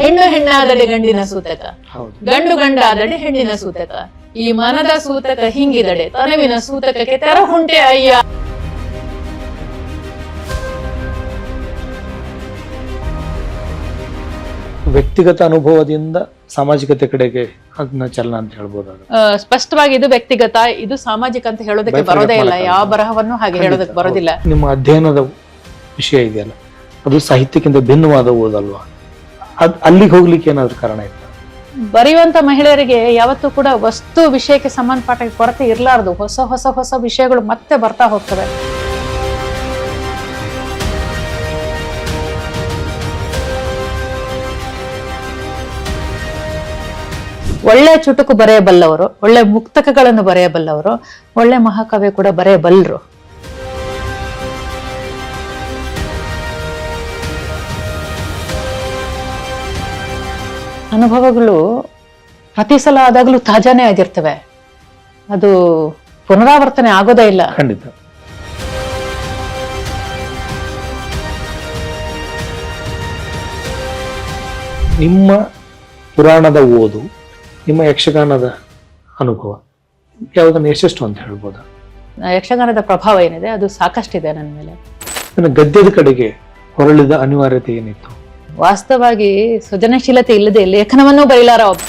ಹೆಣ್ಣು ಹೆಣ್ಣಾದಡೆ ಗಂಡಿನ ಸೂತಕ. ಹೌದು. ಗಂಡು ಗಂಡಾದಡೆ ಹೆಣ್ಣಿನ ಸೂತಕ. ಈ ಮನದ ಸೂತಕ ಹಿಂಗಿದಡೆ ತನವಿನ ಸೂತಕಕ್ಕೆ ತೆರ ಹುಂಟೆ ಅಯ್ಯ. ವ್ಯಕ್ತಿಗತ ಅನುಭವದಿಂದ ಸಾಮಾಜಿಕತೆ ಕಡೆಗೆ ಅದನ್ನ ಚಲನ ಅಂತ ಹೇಳ್ಬೋದು ಸ್ಪಷ್ಟವಾಗಿ ಇದು ವ್ಯಕ್ತಿಗತ ಇದು ಸಾಮಾಜಿಕ ಅಂತ ಹೇಳೋದಕ್ಕೆ ಬರೋದೇ ಇಲ್ಲ. ಯಾವ ಬರಹವನ್ನು ಹಾಗೆ ಹೇಳೋದಕ್ಕೆ ಬರೋದಿಲ್ಲ. ನಿಮ್ಮ ಅಧ್ಯಯನದ ವಿಷಯ ಇದೆಯಲ್ಲ. ಅದು ಸಾಹಿತ್ಯಕ್ಕಿಂತ ಭಿನ್ನವಾದ ಓದಲ್ವಾ? ಅದ್ ಅಲ್ಲಿಗೆ ಹೋಗ್ಲಿಕ್ಕೆ ಏನಾದ್ರು ಕಾರಣ ಇತ್ತು? ಬರೆಯುವಂತ ಮಹಿಳೆಯರಿಗೆ ಯಾವತ್ತೂ ಕೂಡ ವಸ್ತು ವಿಷಯಕ್ಕೆ ಸಂಬಂಧಪಟ್ಟ ಕೊರತೆ ಇರಲಾರದು. ಹೊಸ ಹೊಸ ಹೊಸ ವಿಷಯಗಳು ಮತ್ತೆ ಬರ್ತಾ ಹೋಗ್ತವೆ. ಒಳ್ಳೆ ಚುಟುಕು ಬರೆಯಬಲ್ಲವರು, ಒಳ್ಳೆ ಮುಕ್ತಕಗಳನ್ನು ಬರೆಯಬಲ್ಲವರು, ಒಳ್ಳೆ ಮಹಾಕಾವ್ಯ ಕೂಡ ಬರೆಯಬಲ್ಲರು ಅನುಭವಗಳು ಪ್ರತಿ ಸಲ ಆದಾಗಲೂ ತಾಜಾನೇ ಆಗಿರ್ತವೆ. ಅದು ಪುನರಾವರ್ತನೆ ಆಗೋದೇ ಇಲ್ಲ. ಖಂಡಿತ. ನಿಮ್ಮ ಪುರಾಣದ ಓದು ನಿಮ್ಮ ಯಕ್ಷಗಾನದ ಅನುಭವ ಯಾವುದನ್ನು ಎಷ್ಟೆಷ್ಟು ಅಂತ ಹೇಳ್ಬೋದು? ಯಕ್ಷಗಾನದ ಪ್ರಭಾವ ಏನಿದೆ? ಅದು ಸಾಕಷ್ಟಿದೆ ನನ್ನ ಮೇಲೆ. ನನ್ನ ಗದ್ಯದ ಕಡೆಗೆ ಹೊರಳಿದ ಅನಿವಾರ್ಯತೆ ಏನಿತ್ತು? ವಾಸ್ತವವಾಗಿ ಸೃಜನಶೀಲತೆ ಇಲ್ಲದೆ ಲೇಖನವನ್ನೂ ಬರೀಲಾರ ಒಬ್ಬ.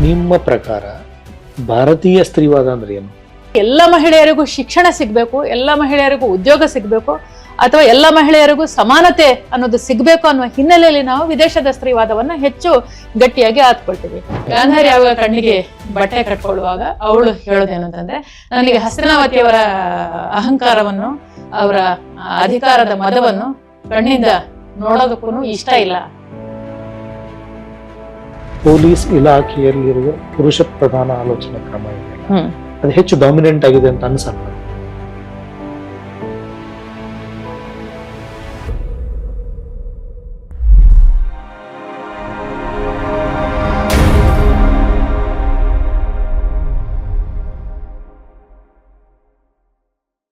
ನಿಮ್ಮ ಪ್ರಕಾರ ಭಾರತೀಯ ಸ್ತ್ರೀವಾದ ಅಂದ್ರೆ ಏನು? ಎಲ್ಲ ಮಹಿಳೆಯರಿಗೂ ಶಿಕ್ಷಣ ಸಿಗಬೇಕು ಎಲ್ಲ ಮಹಿಳೆಯರಿಗೂ ಉದ್ಯೋಗ ಸಿಗ್ಬೇಕು ಅಥವಾ ಎಲ್ಲ ಮಹಿಳೆಯರಿಗೂ ಸಮಾನತೆ ಅನ್ನೋದು ಸಿಗಬೇಕು ಅನ್ನೋ ಹಿನ್ನೆಲೆಯಲ್ಲಿ ನಾವು ವಿದೇಶದ ಸ್ತ್ರೀವಾದವನ್ನ ಹೆಚ್ಚು ಗಟ್ಟಿಯಾಗಿ ಆತ್ಕೊಳ್ತೀವಿ. ಗಾಂಧಾರಿ ಅವರ ಕಣ್ಣಿಗೆ ಬಟ್ಟೆ ಕಟ್ಕೊಳ್ಳುವಾಗ ಅವಳು ಹೇಳೋದೇನಂತಂದ್ರೆ ನನಗೆ ಹಸನಾವತಿಯವರ ಅಹಂಕಾರವನ್ನು ಅವರ ಅಧಿಕಾರದ ಮದವನ್ನು ಕಣ್ಣಿಂದ ನೋಡೋದಕ್ಕೂ ಇಷ್ಟ ಇಲ್ಲ. ಪೊಲೀಸ್ ಇಲಾಖೆಯಲ್ಲಿರುವ ಪುರುಷ ಪ್ರಧಾನ ಆಲೋಚನೆ ಕ್ರಮ ಇದೆ. ಅದು ಹೆಚ್ಚು ಡಾಮಿನೆಂಟ್ ಆಗಿದೆ ಅಂತ ಅನ್ಸಲ್ಲ.